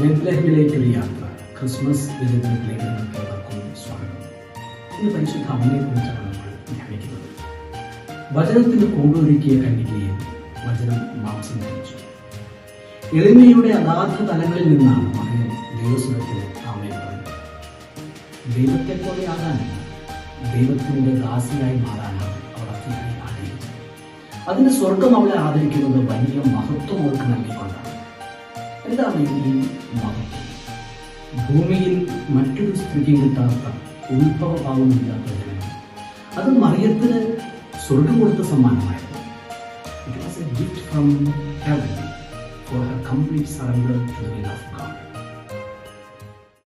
വിജയത്തിലേക്ക് നമുക്ക് ഏവർക്കും സ്വാഗതം. ഇന്ന് പരിശുദ്ധ അമ്മയെ കുറിച്ചാണ് നമ്മൾ ധ്യാനിക്കുന്നത്. വചനത്തിന് കൂടൊരുക്കിയ കന്യകയെ വചനം മാംസം ധരിച്ചു എളിമയുടെ അഗാധ തലങ്ങളിൽ നിന്നാണ് മകൻ ദൈവസുരത്തിന് അമ്മയെ പറഞ്ഞത് ദൈവത്തെ പോലെ ആകാനല്ല ദൈവത്തിന്റെ ദാസിയായി മാറാനാണ് അവർ അതിനായി ആഗ്രഹിച്ചത്. അതിന് സ്വർഗം അവളെ ആദരിക്കുന്നത് വലിയ മഹത്വം അവർക്ക് നൽകിക്കൊണ്ടാണ് ഈ മഹത്വം ഭൂമിയിൽ മറ്റൊരു സ്ഥിതി കിട്ടാത്ത ഉത്ഭവഭാവമില്ലാത്ത ജനങ്ങൾ അത് മറിയത്തിന് സ്വർഗം കൊടുത്ത സമ്മാനമായിരുന്നു. It was a gift from heaven for her complete surrender to the will of